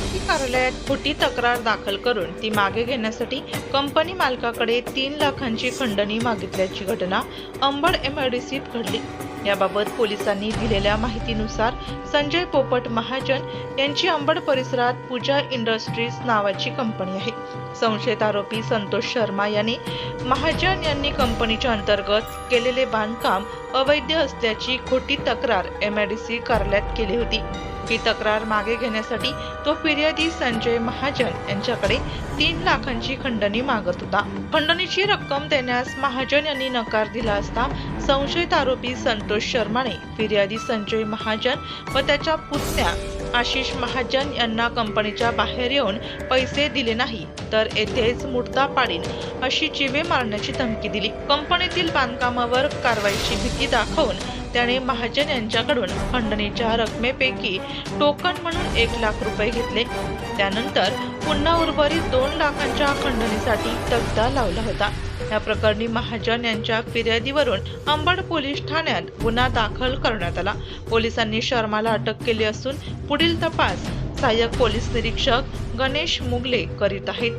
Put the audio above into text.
कार्यालयात खोटी तक्रार दाखल करून ती मागे घेण्यासाठी कंपनी मालकाकडे तीन लाखांची खंडणी मागितल्याची घटना अंबड एमआयडीसीत घडली. याबाबत पोलिसांनी दिलेल्या माहितीनुसार संजय पोपट महाजन यांची अंबड परिसरात पूजा इंडस्ट्रीज नावाची कंपनी आहे. संशयित आरोपी संतोष शर्मा यांनी महाजन यांनी कंपनीच्या अंतर्गत केलेले बांधकाम अवैध असल्याची खोटी तक्रार एमआयडीसी कार्यालयात केली होती. ही तक्रार मागे घेण्यासाठी तो फिर्यादी संजय महाजन यांच्याकडे तीन लाखांची खंडणी मागत होता. खंडणीची रक्कम देण्यास महाजन यांनी नकार दिला असता संशयित आरोपी संतोष शर्माने फिर्यादी संजय महाजन व त्याच्या पुतण्या आशिष महाजन यांना कंपनीच्या बाहेर येऊन पैसे दिले नाही तर येथेच मुडता पाडीन अशी चिवे मारण्याची धमकी दिली. कंपनीतील बांधकामावर कारवाईची भीती दाखवून त्याने महाजन यांच्याकडून खंडणीच्या रकमेपैकी टोकन म्हणून एक लाख रुपये घेतले. त्यानंतर पुन्हा उर्वरित दोन लाखांच्या खंडणीसाठी तगदा लावला होता. या प्रकरणी महाजन यांच्या फिर्यादीवरून अंबड पोलीस ठाण्यात गुन्हा दाखल करण्यात आला. पोलिसांनी शर्माला अटक केली असून पुढील तपास सहाय्यक पोलीस निरीक्षक गणेश मुगले करीत आहेत.